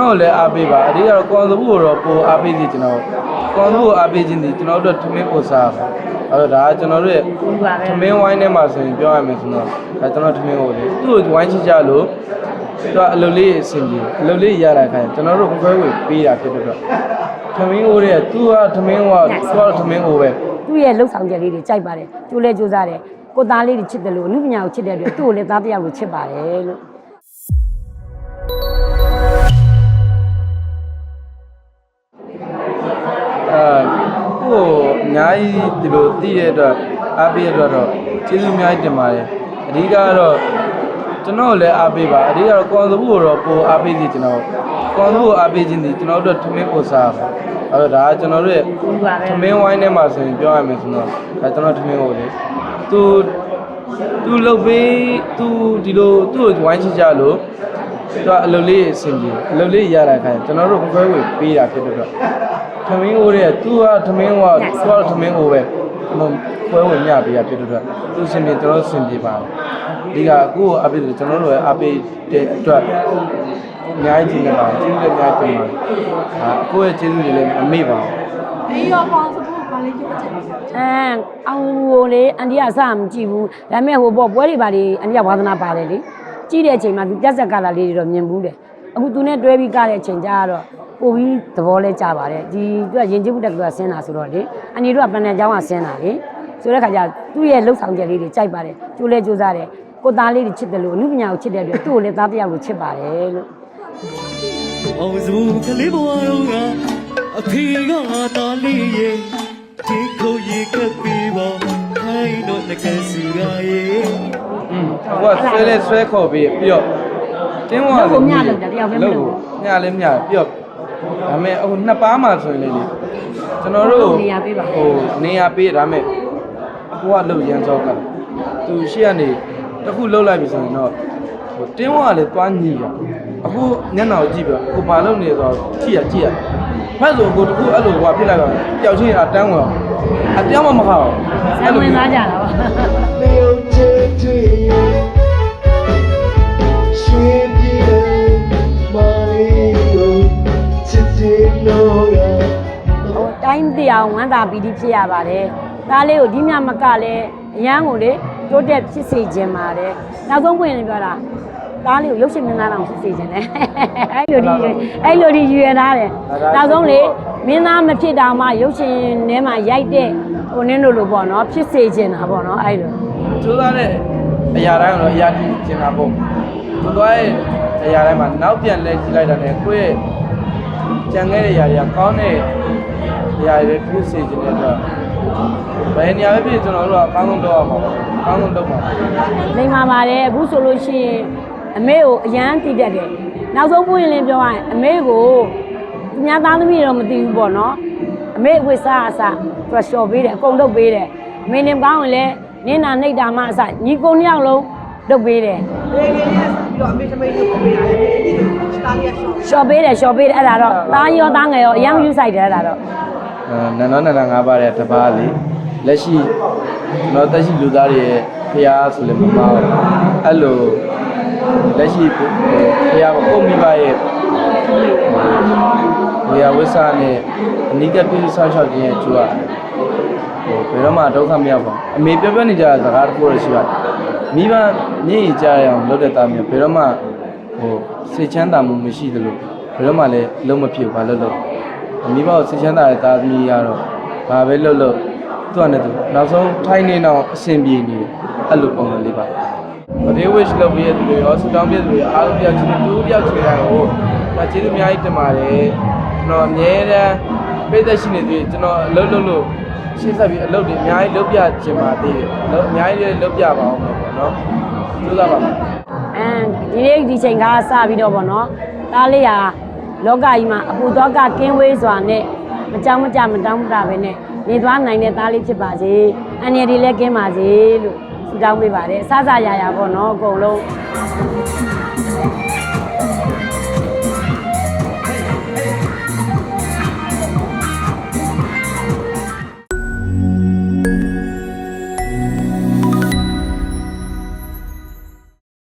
တော်လည်းအားပေးပါအဓိကတော့ကွန်သဘူးကိုတော့ပိုအားပေးစီကျွန်တော်ကွန်သဘူးကိုအားပေးခြင်းဒီကျွန်တော်တို့ထမင်းပို့စားပါအဲ့တော့ဒါကကျွန်တော်တို့ရဲ့ထမင်းဝိုင်းထဲမှာဆိုရင်ပြောရမယ်ဆိုတော့ဒါကျွန်တော်ထမင်းကိုလေသူ့ကိုဝိုင်းချကြလို့သူကအလုပ်လေးအဆင်ပြေအလုပ်လေးရတဲ့အခါကျွန်တော်တို့ခွဲဝေပေးတာဖြစ်တဲ့အတွက်ထမင်းအိုးတဲ့သူကထမင်းကသူကထမင်းအိုးပဲသူ့ရဲ့လှုပ်ဆောင်ချက်လေးတွေကြိုက်ပါတယ်ကျိုးလဲကျိုးစားတယ်ကိုသားလေးတွေချစ်တယ်လို့အနုပညာကိုချစ်တဲ့အတွက်သူ့ကိုလည်းသားတစ်ယောက်လိုချစ်ပါတယ်လို့ ဒီလိုသိတဲ့အတွက်အားပေးတဲ့အတွက်တော့ကျေးဇူးအများကြီးတင်ပါတယ်အဓိကကတော့ကျွန်တော်လည်းအားပေးပါအဓိကတော့ကွန်သဘူးကိုတော့ပိုအားပေးစီကျွန်တော်ကွန်သဘူးကိုအားပေးခြင်းဒီကျွန်တော်တို့ထမင်းပို့စားပါအဲ့တော့ဒါကကျွန်တော်တို့ရဲ့ထမင်းဝိုင်းထဲမှာဆိုရင်ပြောရမယ်ဆိုတော့ဒါကျွန်တော်ထမင်းကိုလေသူသူလှုပ်ပေးသူဒီလိုသူ့ကိုဝိုင်းချကြလို့သူကအလုပ်လေးအဆင်ပြေအလုပ်လေးရတဲ့အခါကျွန်တော်တို့ခွဲဝေပေးတာဖြစ်တဲ့အတွက် ထမင်းအိုးတဲ့သူကထမင်းကသူကထမင်းအိုးပဲကျွန်တော်ခွဲဝင်ညပေးရဖြစ်တဲ့အတွက်သူစင်ပြေကျွန်တော်စင်ပြေပါတယ်ဒီကအခုအပိကျွန်တော်တို့ရဲ့အပိတဲ့အတွက်အများကြီးနေပါတယ်ကျေးဇူးလည်းအများကြီးတင်ပါတယ်အာအခုရဲ့ကျေးဇူးတွေလည်းမမေ့ပါဘူးဒီရောပေါင်းစဖို့ဘာလေးပြောချင်လဲအဲအောင်ဟိုလေအန်တီကစမကြည့်ဘူးဒါပေမဲ့ဟိုပေါ့ပွဲတွေပါလေအန်တီကဝါသနာပါတယ်လေကြည့်တဲ့အချိန်မှာသူပြက်ဆက်ကလာလေးတွေတော့မြင်ဘူးတယ်အခုသူနဲ့တွဲပြီးကတဲ့အချိန်ကျတော့ ပို့ပြီးသဘောလဲကြပါတယ်ဒီသူကရင်ကျိုးတက်ကဆင်းတာဆိုတော့လေအန်တီတို့ကပန်နယ်ကျောင်းကဆင်းတာလေဆိုတဲ့ခါကျသူ့ရဲ့လှုပ်ဆောင်ချက်လေးတွေကြိုက်ပါတယ်ကျိုးလဲကျိုးစားတယ်ကိုသားလေးတွေချစ်တယ်လို့အနုပညာကိုချစ်တဲ့အတွက်သူ့ကိုလည်းသားတစ်ယောက်လိုချစ်ပါတယ်လို့အောင်စုကလေးဘဝတော့ကအဖေကတားလေးရဲ့ဒီခုရေကပ်ပြီးပါခိုင်းတော့တကယ်စီရရဲ့อืมဟိုကဆွဲလဲဆွဲခေါ်ပြီးပြီးတော့တင်းဝါလို့မျှလို့တယောက်ပဲမလို့ညလည်းညပြီးတော့ ဒါပေမဲ့အခုနှစ်ပါးမှာဆိုရင်လေလေကျွန်တော်တို့နေရာပေးပါဟိုနေရာပေးဒါပေမဲ့အကူကလှုပ်ရမ်းစောကသူရှေ့ကနေတစ်ခုလှုပ်လိုက်ပြီဆိုရင်တော့ဟိုတင်းဝါလည်းတွားညီရအခုညနေကိုကြည့်ပြအခုဘာလုပ်နေဆိုတော့ကြည့်ရကြည့်ရဖက်ဆိုအခုတစ်ခုအဲ့လိုဟိုဖြစ်လိုက်တော့ပျောက်ချင်းအတန်းဝင်အတန်းမမခါဘူးဆံဝင်သားကြတာပါ တိုင်းတရားဝမ်းသာပီတိဖြစ်ရပါတယ်။ဒါလေးကိုဒီမြမကလည်းအရန်ကိုလေတိုးတက်ဖြစ်စေခြင်းပါတယ်။နောက်ဆုံးပွင့်ရင်ပြောတာဒါလေးကိုရုပ်ရှင်မင်းသားတောင်ဖြစ်စေခြင်းနဲ့အဲ့လိုဒီအဲ့လိုဒီရွယ်ထားတယ်။နောက်ဆုံးလေမင်းသားမဖြစ်တာမှရုပ်ရှင်ထဲမှာရိုက်တဲ့ဟိုနင်းတို့လိုပေါ့နော်ဖြစ်စေခြင်းတာပေါ့နော်အဲ့လိုစူးစမ်းတဲ့အရာတိုင်းကတော့အရာကြီးကျင်တာပေါ့သူသွားရဲ့အရာတိုင်းမှာနောက်ပြန်လဲကြည့်လိုက်တာနဲ့ကိုယ့်ရဲ့ကြံခဲ့တဲ့အရာတွေကကောင်းတဲ့ အရာတွေဖြစ်စေခြင်းတဲ့အတွက်ဘယ်နေရာပဲဖြစ်ကျွန်တော်တို့ကအကောင်းဆုံးလုပ်ရမှာပေါ့အကောင်းဆုံးလုပ်မှာပေါ့လိမ္မာပါတယ်အခုဆိုလို့ရှိရင်အမေကိုအရန်တည်တတ်တယ်နောက်ဆုံးပွင့်ရင်လည်းပြောရရင်အမေကိုသူများသားသမီးတော့မသိဘူးပေါ့နော်အမေအဝိစားအစားသူကလျှော်ပေးတယ်အကုန်လုပ်ပေးတယ်အမေနေမကောင်းရင်လည်းနင်းနာနှိတ်တာမှအစားညီကုန်းတစ်ယောက်လုံးလုပ်ပေးတယ်ရေကလေးဆက်ပြီးတော့အမေထမိတ်ကိုပေးရတယ်အမေဒီစတာလီယာရှော့လျှော်ပေးတယ်လျှော်ပေးတယ်အဲ့ဒါတော့သားရောသားငယ်ရောအရန်ယူဆိုင်တယ်အဲ့ဒါတော့အဲ နန္ဒနန္ဒငါးပါးတဲ့တပါးလေးလက်ရှိကျွန်တော်တက်ရှိလူသားတွေရဲ့ဖျားဆိုလည်းမမှားဘူးအဲ့လိုလက်ရှိဖျားကိုမိဘရဲ့ဝေယဝိစာနဲ့အနိကပြည့်ဆောက်ရှောက်ခြင်းရဲ့ကျိုးရဟိုဘယ်တော့မှဒုက္ခမရောက်ပါဘူးအမေပြောပြနေကြတဲ့စကားတစ်ခုတော့ရှိပါတယ်မိဘညင်ကြရအောင်လုပ်တဲ့သားမျိုးဘယ်တော့မှဟိုစိတ်ချမ်းသာမှုမရှိသလိုဘယ်တော့မှလည်းလုံးမဖြစ်ဘူးဘာလို့လို့ မိဘကိုစိတ်ချမ်းသာတဲ့သားသမီးရတော့ဘာပဲလုပ်လို့သူ့အနေနဲ့သူနောက်ဆုံးထိုင်းနေတော့အဆင်ပြေနေတယ်အဲ့လိုပုံစံလေးပါဗဒေးဝစ်လုပ်ပြီးရတဲ့လူတွေရောဆူတောင်းပြတဲ့လူတွေအားလုံးပြောက်ချင်တူပြောက်ချင်တာကိုဒါကျေးဇူးအများကြီးတင်ပါတယ်ကျွန်တော်အမြဲတမ်းပိတ်သက်ရှိနေသေးကျွန်တော်အလုပ်လုပ်လို့ရှင်းဆက်ပြီးအလုပ်တွေအများကြီးလုပ်ပြချင်ပါသေးတယ်လုပ်အများကြီးလုပ်ပြပါအောင်ပေါ့နော်ကျိုးစားပါမယ်အဲဒီနေ့ဒီချိန်ကစပြီးတော့ဗောနော်သားလေးဟာ လောကကြီးမှာအပူသောကကင်းဝေးစွာနဲ့မကြောက်မကြမတောင်းမတပဲနဲ့နေသွားနိုင်တဲ့သားလေးဖြစ်ပါစေအန်ရည်ဒီလည်းကင်းပါစေလို့ဆုတောင်းပေးပါတယ်စစရာရာဗောနော်အကုန်လုံး